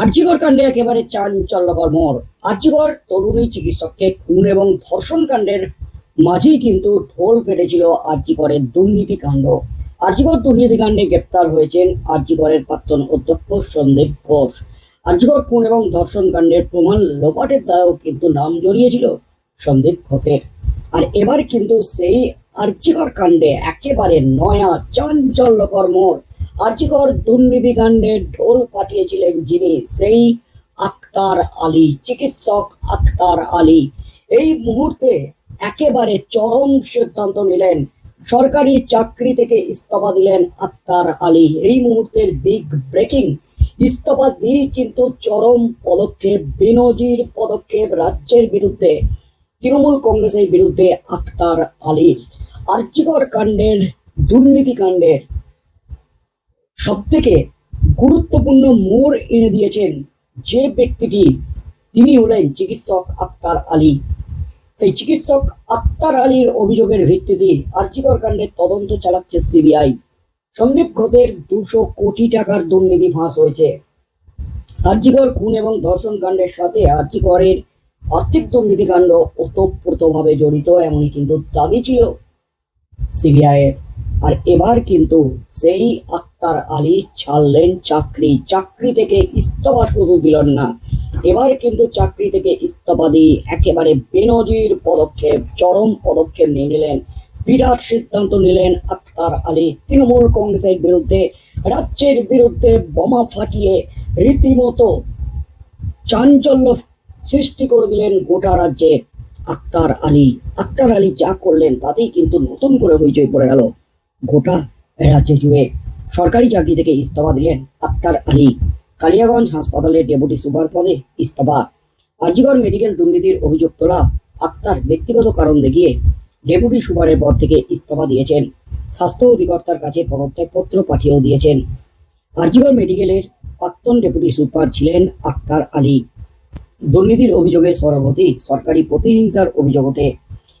আর্যিকর কাণ্ডে একেবারে চাঞ্চল্যকর মোড়। আর্যিকর তরুণী চিকিৎসককে খুন এবং ধর্ষণ কাণ্ডের মাঝেই কিন্তু ঢোল ফেটেছিল আর্যিকরের দুর্নীতি কাণ্ড। আর্যিকর দুর্নীতি কাণ্ডে গ্রেপ্তার হয়েছেন আর্যিকরের প্রাক্তন অধ্যক্ষ সন্দীপ ঘোষ। আর্যিকর খুন এবং ধর্ষণ কাণ্ডের প্রমাণ লোপাটের দ্বারাও কিন্তু নাম জড়িয়েছিল সন্দীপ ঘোষের। আর এবার কিন্তু সেই আর্যিকর কাণ্ডে একেবারে নয়া, চাঞ্চল্যকর মোড়। আর্যিকর দুর্নীতি কাণ্ডে ঢোল পাঠিয়েছিলেন যিনি, সেই আক্তার আলী, চিকিৎসক আক্তার আলী। এই মুহূর্তে একেবারে চরম সিদ্ধান্ত নিলেন, সরকারি চাকরি থেকে ইস্তফা দিলেন আক্তার আলী। এই মুহূর্তের বিগ ব্রেকিং ইস্তফা দিয়ে কিন্তু চরম পদক্ষেপ, বেনজির পদক্ষেপ রাজ্যের বিরুদ্ধে, তৃণমূল কংগ্রেসের বিরুদ্ধে আক্তার আলীর। আর্যিকর কাণ্ডের দুর্নীতি কাণ্ডের সব থেকে গুরুত্বপূর্ণ মোড় এনে দিয়েছেন যে ব্যক্তিটি, তিনি হলেন চিকিৎসক আক্তার আলী। সেই চিকিৎসক আক্তার আলীর অভিযোগের ভিত্তিতে আর্যিকর কাণ্ডের তদন্ত চালাচ্ছে সিবিআই। সন্দীপ ঘোষের দুশো কোটি টাকার দুর্নীতি ফাঁস হয়েছে। আর্যিকর খুন এবং ধর্ষণ কাণ্ডের সাথে আর্যিকরের আর্থিক দুর্নীতি কাণ্ড ওতপ্রোতভাবে জড়িত, এমনই কিন্তু দাবি ছিল সিবিআই এর আর এবার কিন্তু সেই আক্তার আলী ছাড়লেন চাকরি। চাকরি থেকে ইস্তফা শুধু দিলেন না, এবার কিন্তু চাকরি থেকে ইস্তফা দিয়ে একেবারে বেনজির পদক্ষেপ, চরম পদক্ষেপ নিয়ে নিলেন। বিরাট সিদ্ধান্ত নিলেন আক্তার আলী তৃণমূল কংগ্রেসের বিরুদ্ধে, রাজ্যের বিরুদ্ধে বোমা ফাটিয়ে রীতিমতো চাঞ্চল্য সৃষ্টি করে দিলেন গোটা রাজ্যে আক্তার আলী। আক্তার আলী যা করলেন তাতেই কিন্তু নতুন করে হইচই পড়ে গেল। গোটা রাজ্য জুড়ে সরকারি চাকরি থেকে ইস্তফা দিলেন আক্তার আলী। কালিয়াগঞ্জ হাসপাতালের ডেপুটি সুপার পদে ইস্তফা। আরজিগড় মেডিকেল দুর্নীতির অভিযোগ তোলা আক্তার ব্যক্তিগত কারণ দেখিয়ে ডেপুটি সুপারের পদ থেকে ইস্তফা দিয়েছেন। স্বাস্থ্য অধিকর্তার কাছে পদত্যাগপত্র পাঠিয়েও দিয়েছেন। আরজিগড় মেডিকেলের প্রাক্তন ডেপুটি সুপার ছিলেন আক্তার আলী। দুর্নীতির অভিযোগে সরবতি সরকারি প্রতিহিংসার অভিযোগ ওঠে।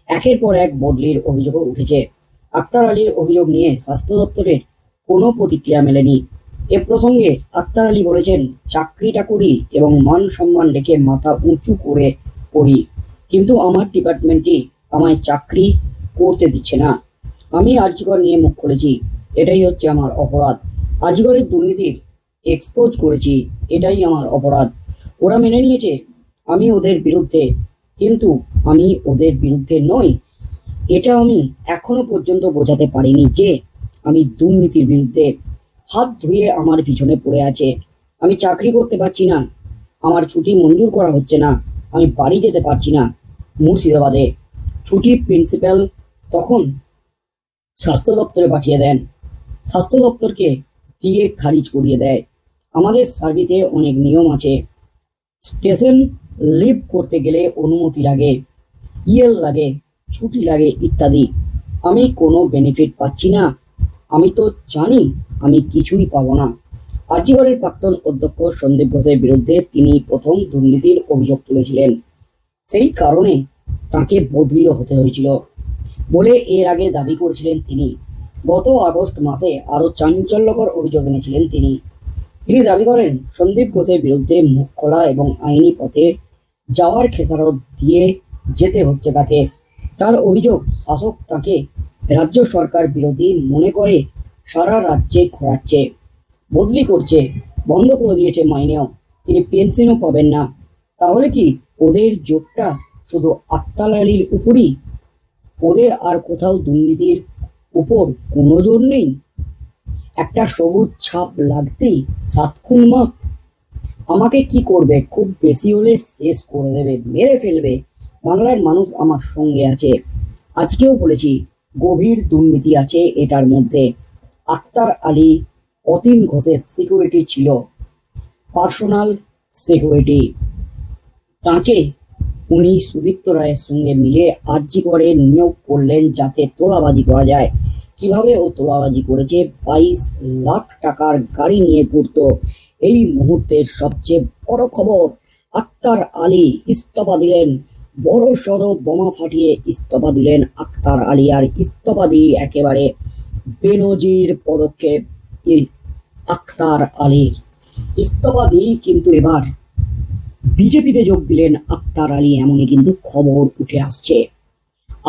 একের পর এক বদলির অভিযোগও উঠেছে। আক্তার আলীর অভিযোগ নিয়ে স্বাস্থ্য দপ্তরের কোনো প্রতিক্রিয়া মেলেনি। এ প্রসঙ্গে আক্তার আলী বলেছেন চাকরিটা করি এবং মান সম্মান রেখে মাথা উঁচু করে করি কিন্তু আমার ডিপার্টমেন্টটি আমায় চাকরি করতে দিচ্ছে না। আমি আর্যিকর নিয়ে মুখ খুলেছি, এটাই হচ্ছে আমার অপরাধ। আর্যিকরের দুর্নীতির এক্সপোজ করেছি, এটাই আমার অপরাধ। ওরা মেনে নিয়েছে, আমি ওদের বিরুদ্ধে, কিন্তু আমি ওদের বিরুদ্ধে নই এটা আমি এখনও পর্যন্ত বোঝাতে পারিনি যে আমি দুর্নীতির বিরুদ্ধে হাত ধুয়ে আমার পিছনে পড়ে আছে। আমি চাকরি করতে পারছি না। আমার ছুটি মঞ্জুর করা হচ্ছে না। আমি বাড়ি যেতে পারছি না মুর্শিদাবাদে। ছুটি প্রিন্সিপাল তখন স্বাস্থ্য দপ্তরে পাঠিয়ে দেন। স্বাস্থ্য দপ্তরকে দিয়ে খারিজ করিয়ে দেয়। আমাদের সার্ভিসে অনেক নিয়ম আছে। স্টেশন লিভ করতে গেলে অনুমতি লাগে। ইয়েল লাগে। ছুটি লাগে ইত্যাদি। আমি কোনো বেনিফিট পাচ্ছি না। আমি তো জানি আমি কিছুই পাবো না। আর্যগড়ের প্রাক্তন অধ্যক্ষ সন্দীপ ঘোষের বিরুদ্ধে তিনি প্রথম দুর্নীতির অভিযোগ তুলেছিলেন। সেই কারণে তাকে বদলিও হতে হয়েছিল বলে এর আগে দাবি করেছিলেন তিনি। গত আগস্ট মাসে আরও চাঞ্চল্যকর অভিযোগ এনেছিলেন তিনি। তিনি দাবি করেন, সন্দীপ ঘোষের বিরুদ্ধে মুখ খোলা এবং আইনি পথে যাওয়ার খেসারত দিয়ে যেতে হচ্ছে তাকে। তার অভিযোগ শাসক তাকে রাজ্য সরকার বিরোধী মনে করে সারা রাজ্যে ঘোরাচ্ছে, বদলি করছে, বন্ধ করে দিয়েছে মাইনেও। তিনি পেনশনও পাবেন না। তাহলে কি ওদের জোটটা শুধু আক্তাল আলীর উপরই? ওদের আর কোথাও দুর্নীতির উপর কোনো জোর নেই? একটা সবুজ ছাপ লাগতেই সাত খুন মাপ। আমাকে কি করবে? খুব বেশি হলে শেষ করে দেবে, মেরে ফেলবে। বাংলার মানুষ আমার সঙ্গে আছে। আজকেও বলেছি, গভীর দুর্নীতি আছে এটার মধ্যে। আক্তার আলী, অতীন ঘোষের সিকিউরিটি ছিল। পার্সোনাল সিকিউরিটি তাকে উনি সুদীপ্ত রায়ের সঙ্গে মিলে আর্জি করে নিয়োগ করলেন যাতে তোলাবাজি করা যায়। কীভাবে ও তোলাবাজি করেছে? বাইশ লাখ টাকার গাড়ি নিয়ে ঘুরতো। এই মুহূর্তের সবচেয়ে বড় খবর, আক্তার আলী ইস্তফা দিলেন বড় সড়ো বোমা ফাটিয়ে ইস্তফা দিলেন আক্তার আলী, আর ইস্তফা দিয়ে একেবারে বেনজির পদক্ষেপ আক্তার আলীর। ইস্তফা দিয়েই কিন্তু এবার বিজেপিতে যোগ দিলেন আক্তার আলী, এমনই কিন্তু খবর উঠে আসছে।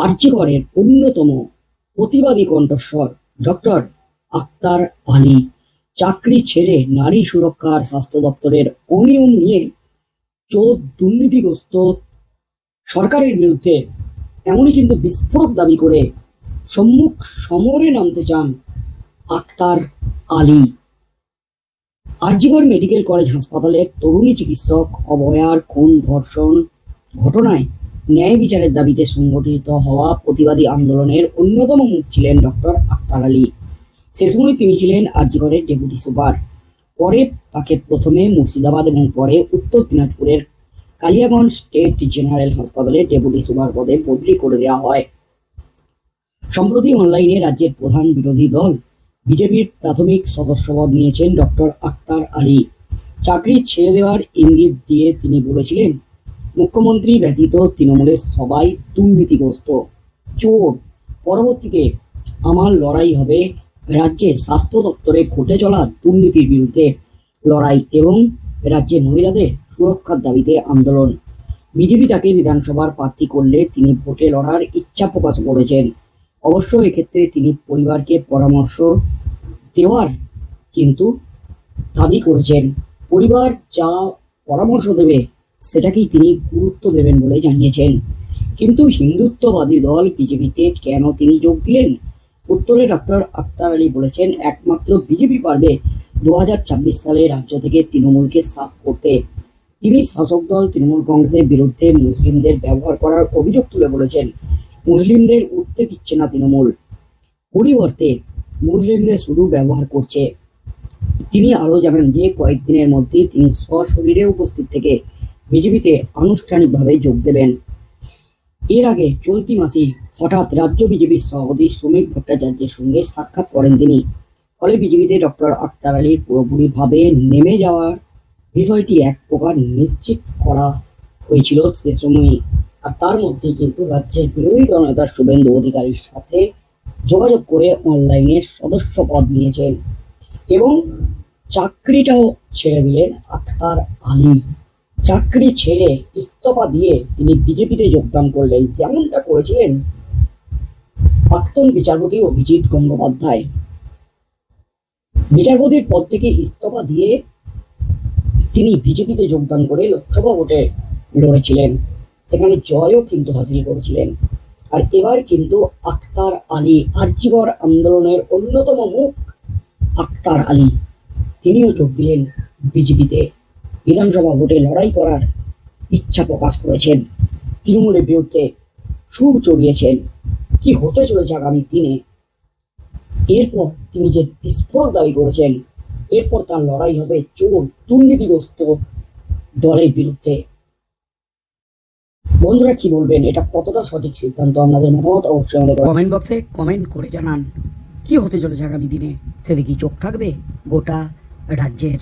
আর্যিকরের অন্যতম প্রতিবাদী কণ্ঠস্বর ডক্টর আক্তার আলী। চাকরি ছেড়ে নারী সুরক্ষার স্বাস্থ্য দপ্তরের অনিয়ম নিয়ে চোর দুর্নীতিগ্রস্ত সরকারের বিরুদ্ধে এমনই কিন্তু বিস্ফোরক দাবি করে সম্মুখ সমরে নামতে চান আক্তার আলী। আরজিগড় মেডিকেল কলেজ হাসপাতালের তরুণী চিকিৎসক অবয়ার খুন ধর্ষণ ঘটনায় ন্যায় বিচারের দাবিতে সংগঠিত হওয়া প্রতিবাদী আন্দোলনের অন্যতম মুখ ছিলেন ডক্টর আক্তার আলী। সে সময় তিনি ছিলেন আরজিগড়ের ডেপুটি সুপার। পরে তাকে প্রথমে মুর্শিদাবাদ এবং পরে উত্তর দিনাজপুরের কালিয়াগঞ্জ স্টেট জেনারেল হাসপাতালে ডেপুটি সুপার পদে বদলি করে দেওয়া হয়। সম্প্রতি অনলাইনে রাজ্যের প্রধান বিরোধী দল বিজেপির প্রাথমিক সদস্যপদ নিয়েছেন ডক্টর আক্তার আলী। চাকরি ছেড়ে দেওয়ার ইঙ্গিত দিয়ে তিনি বলেছিলেন, মুখ্যমন্ত্রী ব্যতীত তৃণমূলের সবাই দুর্নীতিগ্রস্ত। চোর, পরবর্তীতে আমার লড়াই হবে রাজ্যে স্বাস্থ্য দপ্তরে ঘটে চলা দুর্নীতির বিরুদ্ধে লড়াই এবং রাজ্যের মহিলাদের সুরক্ষার দাবিতে আন্দোলন। বিজেপি তাকে বিধানসভার প্রার্থী করলে তিনি ভোটে লড়ার ইচ্ছা প্রকাশ করেছেন। অবশ্য এক্ষেত্রে তিনি পরিবারকে পরামর্শ দেওয়ার কিন্তু দাবি করেছেন। পরিবার যা পরামর্শ দেবে, সেটাকেই তিনি গুরুত্ব দেবেন বলে জানিয়েছেন। কিন্তু হিন্দুত্ববাদী দল বিজেপিতে কেন তিনি যোগ দিলেন? উত্তরে ডক্টর আক্তার আলী বলেছেন, একমাত্র বিজেপি পারবে দু হাজার ছাব্বিশ সালে রাজ্য থেকে তৃণমূলকে সাফ করতে। তিনি শাসক দল তৃণমূল কংগ্রেসের বিরুদ্ধে মুসলিমদের ব্যবহার করার অভিযোগ তুলে বলেছেন। মুসলিমদের উঠতে দিচ্ছে না তৃণমূল। পরিবর্তে মুসলিমদের শুধু ব্যবহার করছে। তিনি আরও জানান যে, কয়েকদিনের মধ্যে তিনি সশরীরে উপস্থিত থেকে বিজেপিতে আনুষ্ঠানিকভাবে যোগ দেবেন। এর আগে চলতি মাসে হঠাৎ রাজ্য বিজেপির সভাপতি শ্রমিক ভট্টাচার্যের সঙ্গে সাক্ষাৎ করেন তিনি। ফলে বিজেপিতে ডক্টর আক্তার আলীর পুরোপুরিভাবে নেমে যাওয়ার বিষয়টি এক প্রকার নিশ্চিত করা হয়েছিল সে সময়ই আর তার মধ্যে কিন্তু রাজ্যের বিরোধী দলনেতা শুভেন্দু অধিকারীর সাথে যোগাযোগ করে অনলাইনে সদস্য পদ নিয়েছেন এবং চাকরিটাও ছেড়ে দিলেন আখতার আলী। চাকরি ছেড়ে ইস্তফা দিয়ে তিনি বিজেপিতে যোগদান করলেন। যেমনটা করেছিলেন প্রাক্তন বিচারপতি অভিজিৎ গঙ্গোপাধ্যায়। বিচারপতির পদ থেকে ইস্তফা দিয়ে তিনি বিজেপিতে যোগদান করে লোকসভা ভোটে লড়েছিলেন। সেখানে জয়ও কিন্তু হাসিল করেছিলেন। আর এবার কিন্তু আক্তার আলী আর্যিকর আন্দোলনের অন্যতম মুখ আক্তার আলী। তিনিও যোগ দিলেন বিজেপিতে। বিধানসভা ভোটে লড়াই করার ইচ্ছা প্রকাশ করেছেন। তৃণমূলের বিরুদ্ধে সুর চড়িয়েছেন। কি হতে চলেছে আগামী দিনে? এরপর তিনি যে বিস্ফোরক দাবি করেছেন এরপর তার লড়াই হবে চোর দুর্নীতিগ্রস্ত দলের বিরুদ্ধে। বন্ধুরা কি বলবেন? এটা কতটা সঠিক সিদ্ধান্ত? আপনাদের মতামত অবশ্যই আমাদের কমেন্ট বক্সে কমেন্ট করে জানান। কি হতে চলেছে আগামী দিনে? সেদিকেই চোখ থাকবে? গোটা রাজ্যের